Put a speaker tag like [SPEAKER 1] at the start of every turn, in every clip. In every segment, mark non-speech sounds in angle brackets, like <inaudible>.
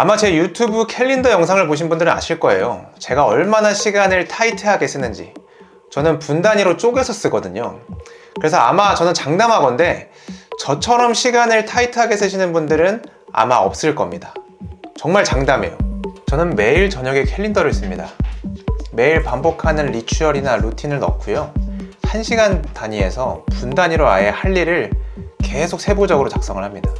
[SPEAKER 1] 아마 제 유튜브 캘린더 영상을 보신 분들은 아실 거예요. 제가 얼마나 시간을 타이트하게 쓰는지. 저는 분 단위로 쪼개서 쓰거든요. 그래서 아마 저는 장담하건데 저처럼 시간을 타이트하게 쓰시는 분들은 아마 없을 겁니다. 정말 장담해요. 저는 매일 저녁에 캘린더를 씁니다. 매일 반복하는 리추얼이나 루틴을 넣고요. 1시간 단위에서 분 단위로 아예 할 일을 계속 세부적으로 작성을 합니다.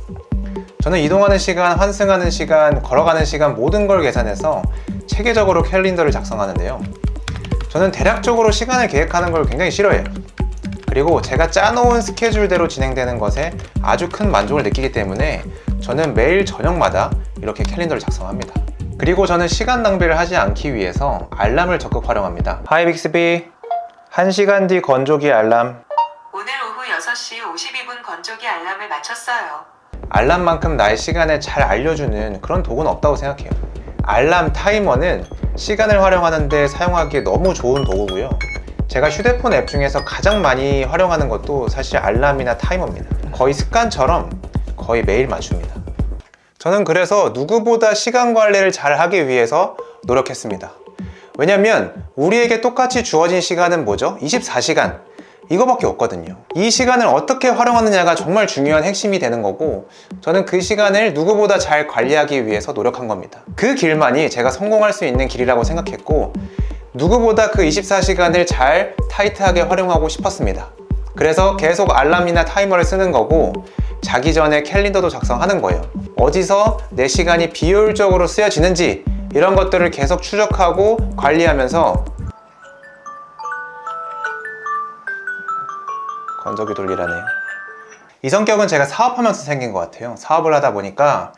[SPEAKER 1] 저는 이동하는 시간, 환승하는 시간, 걸어가는 시간 모든 걸 계산해서 체계적으로 캘린더를 작성하는데요. 저는 대략적으로 시간을 계획하는 걸 굉장히 싫어해요. 그리고 제가 짜놓은 스케줄대로 진행되는 것에 아주 큰 만족을 느끼기 때문에 저는 매일 저녁마다 이렇게 캘린더를 작성합니다. 그리고 저는 시간 낭비를 하지 않기 위해서 알람을 적극 활용합니다. 하이 빅스비 1시간 뒤 건조기 알람
[SPEAKER 2] 오늘 오후 6시 52분 건조기 알람을 맞췄어요.
[SPEAKER 1] 알람만큼 나의 시간을 잘 알려주는 그런 도구는 없다고 생각해요. 알람 타이머는 시간을 활용하는데 사용하기에 너무 좋은 도구고요. 제가 휴대폰 앱 중에서 가장 많이 활용하는 것도 사실 알람이나 타이머입니다. 거의 습관처럼 거의 매일 맞춥니다. 저는 그래서 누구보다 시간 관리를 잘 하기 위해서 노력했습니다. 왜냐면 우리에게 똑같이 주어진 시간은 뭐죠? 24시간. 이거밖에 없거든요. 이 시간을 어떻게 활용하느냐가 정말 중요한 핵심이 되는 거고, 저는 그 시간을 누구보다 잘 관리하기 위해서 노력한 겁니다. 그 길만이 제가 성공할 수 있는 길이라고 생각했고, 누구보다 그 24시간을 잘 타이트하게 활용하고 싶었습니다. 그래서 계속 알람이나 타이머를 쓰는 거고, 자기 전에 캘린더도 작성하는 거예요. 어디서 내 시간이 비효율적으로 쓰여지는지, 이런 것들을 계속 추적하고 관리하면서 건조기 돌리라네요. 이 성격은 제가 사업하면서 생긴 것 같아요. 사업을 하다 보니까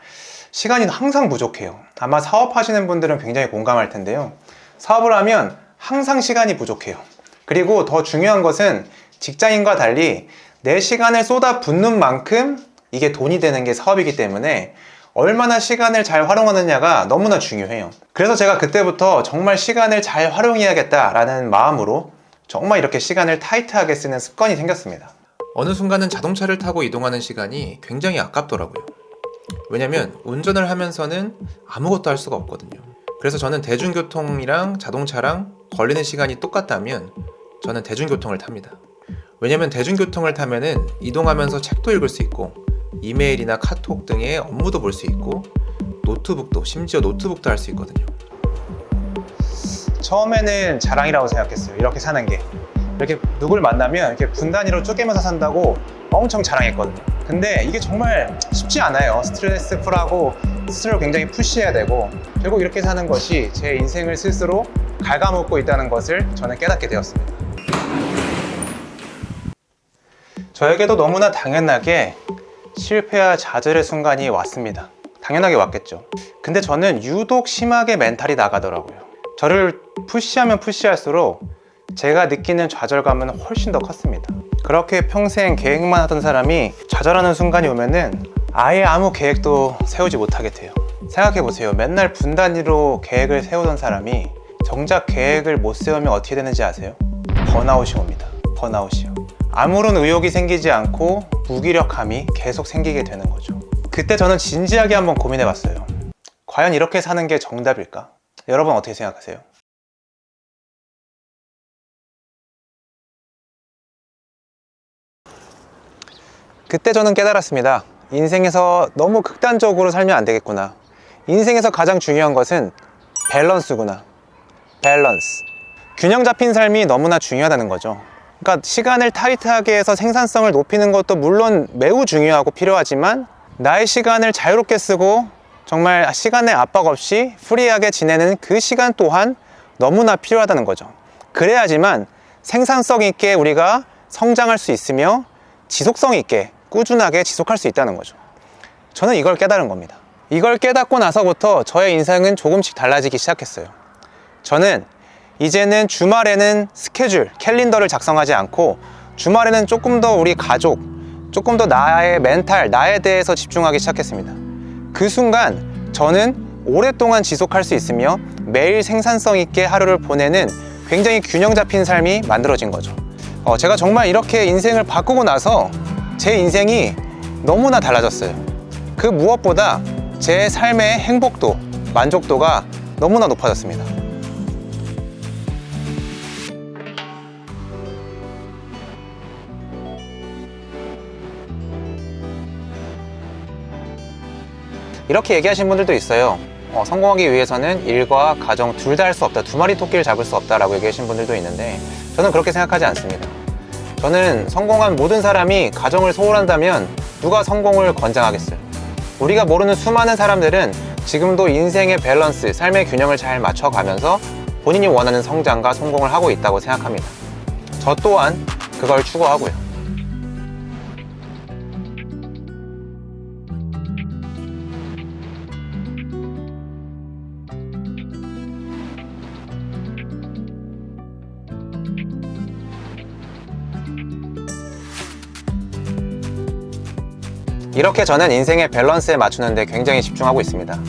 [SPEAKER 1] 시간이 항상 부족해요. 아마 사업하시는 분들은 굉장히 공감할 텐데요. 사업을 하면 항상 시간이 부족해요. 그리고 더 중요한 것은 직장인과 달리 내 시간을 쏟아 붓는 만큼 이게 돈이 되는 게 사업이기 때문에 얼마나 시간을 잘 활용하느냐가 너무나 중요해요. 그래서 제가 그때부터 정말 시간을 잘 활용해야겠다라는 마음으로 정말 이렇게 시간을 타이트하게 쓰는 습관이 생겼습니다. 어느 순간은 자동차를 타고 이동하는 시간이 굉장히 아깝더라고요. 왜냐면 운전을 하면서는 아무것도 할 수가 없거든요. 그래서 저는 대중교통이랑 자동차랑 걸리는 시간이 똑같다면 저는 대중교통을 탑니다. 왜냐면 대중교통을 타면은 이동하면서 책도 읽을 수 있고 이메일이나 카톡 등의 업무도 볼 수 있고 노트북도 심지어 노트북도 할 수 있거든요. 처음에는 자랑이라고 생각했어요. 이렇게 사는 게. 이렇게 누굴 만나면 이렇게 분단위로 쪼개면서 산다고 엄청 자랑했거든요. 근데 이게 정말 쉽지 않아요. 스트레스 풀하고 스스로 굉장히 푸시해야 되고 결국 이렇게 사는 것이 제 인생을 스스로 갉아먹고 있다는 것을 저는 깨닫게 되었습니다. 저에게도 너무나 당연하게 실패와 좌절의 순간이 왔습니다. 당연하게 왔겠죠. 근데 저는 유독 심하게 멘탈이 나가더라고요. 저를 푸시하면 푸시할수록 제가 느끼는 좌절감은 훨씬 더 컸습니다. 그렇게 평생 계획만 하던 사람이 좌절하는 순간이 오면은 아예 아무 계획도 세우지 못하게 돼요. 생각해 보세요. 맨날 분 단위로 계획을 세우던 사람이 정작 계획을 못 세우면 어떻게 되는지 아세요? 번아웃이 옵니다. 번아웃이요. 아무런 의욕이 생기지 않고 무기력함이 계속 생기게 되는 거죠. 그때 저는 진지하게 한번 고민해 봤어요. 과연 이렇게 사는 게 정답일까? 여러분 어떻게 생각하세요? 그때 저는 깨달았습니다. 인생에서 너무 극단적으로 살면 안 되겠구나. 인생에서 가장 중요한 것은 밸런스구나. 밸런스. 균형 잡힌 삶이 너무나 중요하다는 거죠. 그러니까 시간을 타이트하게 해서 생산성을 높이는 것도 물론 매우 중요하고 필요하지만 나의 시간을 자유롭게 쓰고 정말 시간의 압박 없이 프리하게 지내는 그 시간 또한 너무나 필요하다는 거죠. 그래야지만 생산성 있게 우리가 성장할 수 있으며 지속성 있게 꾸준하게 지속할 수 있다는 거죠. 저는 이걸 깨달은 겁니다. 이걸 깨닫고 나서부터 저의 인생은 조금씩 달라지기 시작했어요. 저는 이제는 주말에는 스케줄, 캘린더를 작성하지 않고 주말에는 조금 더 우리 가족, 조금 더 나의 멘탈, 나에 대해서 집중하기 시작했습니다. 그 순간 저는 오랫동안 지속할 수 있으며 매일 생산성 있게 하루를 보내는 굉장히 균형 잡힌 삶이 만들어진 거죠. 어, 제가 정말 이렇게 인생을 바꾸고 나서 제 인생이 너무나 달라졌어요. 그 무엇보다 제 삶의 행복도, 만족도가 너무나 높아졌습니다. 이렇게 얘기하신 분들도 있어요. 어, 성공하기 위해서는 일과 가정 둘 다 할 수 없다. 두 마리 토끼를 잡을 수 없다라고 얘기하신 분들도 있는데 저는 그렇게 생각하지 않습니다. 저는 성공한 모든 사람이 가정을 소홀한다면 누가 성공을 권장하겠어요? 우리가 모르는 수많은 사람들은 지금도 인생의 밸런스, 삶의 균형을 잘 맞춰가면서 본인이 원하는 성장과 성공을 하고 있다고 생각합니다. 저 또한 그걸 추구하고요. 이렇게 저는 인생의 밸런스에 맞추는데 굉장히 집중하고 있습니다.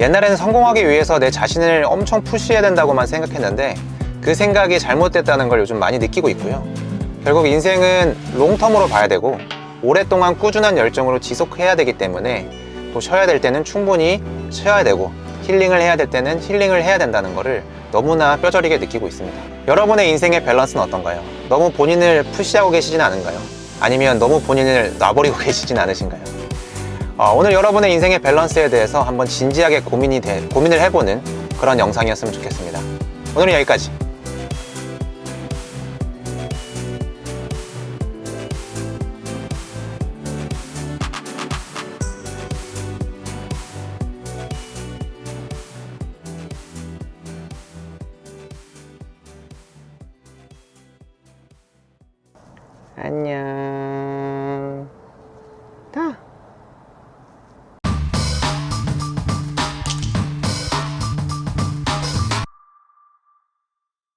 [SPEAKER 1] 옛날에는 성공하기 위해서 내 자신을 엄청 푸시해야 된다고만 생각했는데 그 생각이 잘못됐다는 걸 요즘 많이 느끼고 있고요. 결국 인생은 롱텀으로 봐야 되고 오랫동안 꾸준한 열정으로 지속해야 되기 때문에 또 쉬어야 될 때는 충분히 쉬어야 되고 힐링을 해야 될 때는 힐링을 해야 된다는 것을 너무나 뼈저리게 느끼고 있습니다. 여러분의 인생의 밸런스는 어떤가요? 너무 본인을 푸시하고 계시진 않은가요? 아니면 너무 본인을 놔버리고 <laughs> 계시진 않으신가요? 어, 오늘 여러분의 인생의 밸런스에 대해서 한번 진지하게 고민이 돼, 고민을 해보는 그런 영상이었으면 좋겠습니다. 오늘은 여기까지. 안녕.